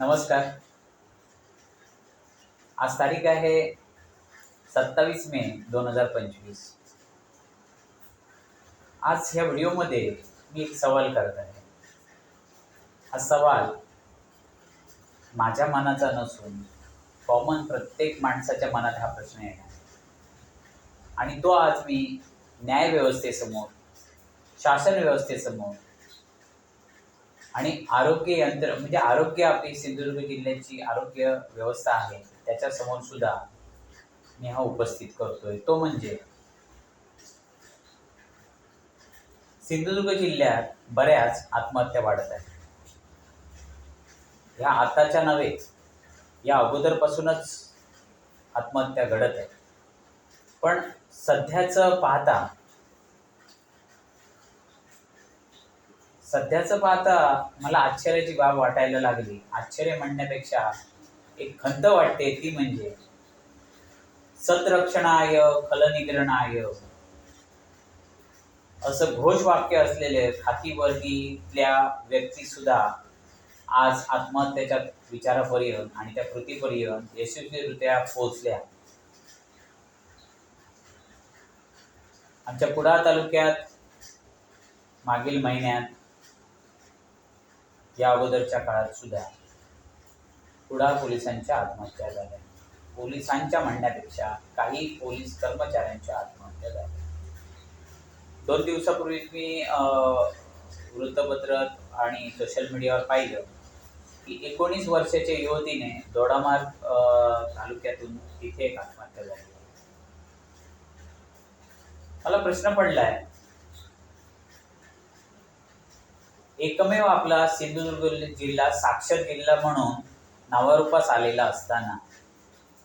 नमस्कार. आज तारीख आहे सत्तावीस मे दोन हजार पंचवीस. आज ह्या व्हिडिओमध्ये मी एक सवाल करत आहे. हा सवाल माझ्या मनाचा नसून कॉमन प्रत्येक माणसाच्या मनात हा प्रश्न येणार आणि तो आज मी न्यायव्यवस्थेसमोर शासन व्यवस्थेसमोर आणि आरोग्य यंत्र म्हणजे आरोग्य आपली सिंधुदुर्ग जिल्ह्याची आरोग्य व्यवस्था आहे त्याच्यासमोर सुद्धा मी हा उपस्थित करतोय. तो म्हणजे सिंधुदुर्ग जिल्ह्यात बऱ्याच आत्महत्या वाढत आहेत. ह्या आताच्या नव्हे या अगोदरपासूनच आत्महत्या घडत आहेत. पण सध्याचं पाहता सध्याचं पाहता मला आश्चर्याची बाब वाटायला लागली. आश्चर्य म्हणण्यापेक्षा एक खंत वाटते ती म्हणजे सतरक्षणाय खलनिग्रणाय असं घोष वाक्य असलेले खाकीवर्दीतल्या व्यक्ती सुद्धा आज आत्महत्येच्या विचारापर्यंत आणि त्या कृतीपर्यंत यशस्वीरित्या पोहोचल्या. आमच्या कुडाळ तालुक्यात मागील महिन्यात या अगोदरच्या काळात सुद्धा कुडाळ पोलिसांच्या आत्महत्या झाल्या. पोलिसांच्या म्हणण्यापेक्षा काही पोलीस कर्मचाऱ्यांच्या आत्महत्या झाल्या. दोन दिवसापूर्वी मी अं, वृत्तपत्र आणि सोशल मीडियावर पाहिलं की एकोणीस वर्षाच्या युवतीने दोडामार्ग अं, तालुक्यातून तिथे एक आत्महत्या झाली. मला प्रश्न पडलाय एकमेव आपला सिंधुदुर्ग जिल्हा साक्षर जिल्हा म्हणून नावारूपास आलेला असताना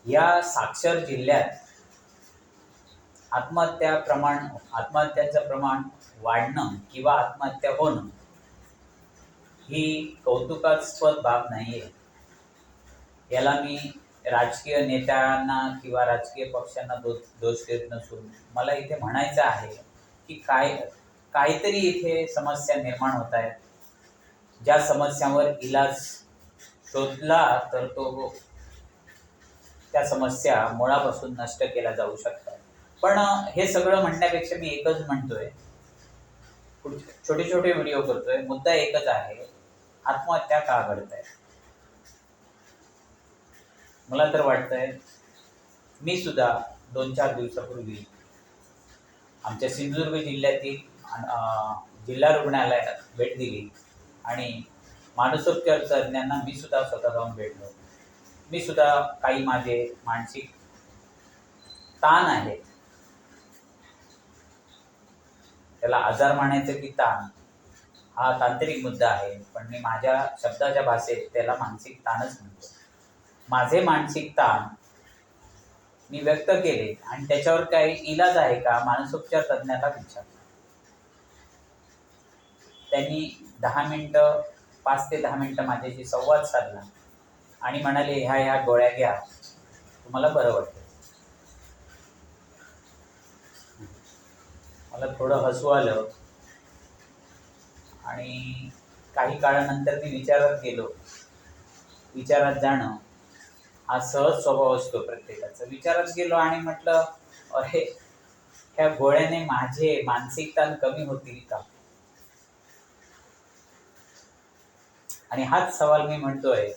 या साक्षर जिल्ह्यात आत्महत्या प्रमाण आत्महत्यांचं प्रमाण वाढणं किंवा आत्महत्या होणं ही कौतुकास्पद बाब नाही आहे याला मी राजकीय नेत्यांना किंवा राजकीय पक्षांना दो दोष देत नसून मला इथे म्हणायचं आहे की काय काहीतरी इथे समस्या निर्माण होत आहेत ज्या समस्यांवर इलाज शोधला तर तो त्या समस्या मुळापासून नष्ट केल्या जाऊ शकतात पण हे सगळं म्हणण्यापेक्षा मी एकच म्हणतोय. छोटे छोटे व्हिडिओ करतोय. मुद्दा एकच आहे आत्महत्या का घडत आहे मला तर वाटतंय मी सुद्धा दोन चार दिवसापूर्वी आमच्या सिंधुदुर्ग जिल्ह्यातील जिल्हा रुग्णालयात भेट दिली. आणि मानसोपचार तज्ज्ञांना मी सुद्धा स्वतः जाऊन भेटलो मी सुद्धा काही माझे मानसिक ताण आहेत. त्याला आजार म्हणायचं की ताण. हा तांत्रिक मुद्दा आहे पण मी माझ्या शब्दाच्या भाषेत त्याला मानसिक ताणच म्हणतो. माझे मानसिक ताण मी व्यक्त केले आणि त्याच्यावर काही इलाज आहे का? मानसोपचार तज्ज्ञाला विचारलं त्यांनी दहा मिनटं पाच ते दहा मिनटं माझ्याशी संवाद साधला. आणि म्हणाले ह्या ह्या गोळ्या घ्या. तुम्हाला बरं वाटतं. मला थोडं हसू आलं. आणि काही काळानंतर मी विचारात गेलो. विचारात जाणं हा सहज स्वभाव असतो प्रत्येकाचा. विचारात गेलो आणि म्हटलं अरे ह्या गोळ्याने माझे मानसिक ताण कमी होतील का? आणि हाच सवाल मी म्हणतोय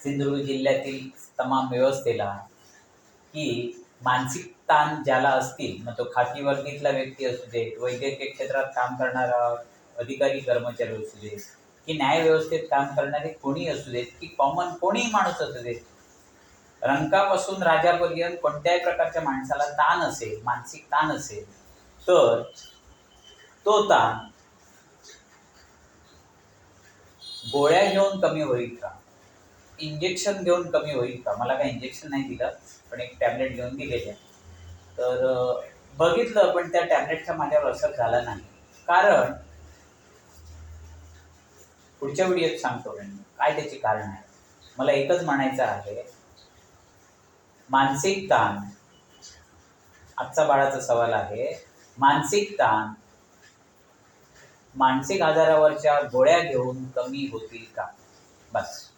सिंधुदुर्ग जिल्ह्यातील तमाम व्यवस्थेला की मानसिक ताण ज्याला असतील मग तो खाकी वर्गीतला व्यक्ती असू दे वैद्यकीय क्षेत्रात काम करणारा अधिकारी कर्मचारी असू दे की न्याय व्यवस्थेत काम करणारे कोणी असू देत की कॉमन कोणीही माणूस असू देत रंकापासून राजापर्यंत कोणत्याही प्रकारच्या माणसाला ताण असेल मानसिक ताण असेल तर तो ताण गोळ्या घेऊन कमी होईल का? इंजेक्शन घेऊन कमी होईल का? मला काही इंजेक्शन नाही दिलं पण एक टॅबलेट घेऊन दिलेली आहे तर बघितलं पण त्या टॅबलेटचा माझ्यावर असर झाला नाही. कारण पुढच्या व्हिडिओत सांगतो मी. काय त्याची कारण आहे? मला एकच म्हणायचं आहे. मानसिक ताण. आजचा बाळाचा सवाल आहे. मानसिक ताण मानसिक आजारावरच्या गोळ्या घेऊन कमी होतील का? बस.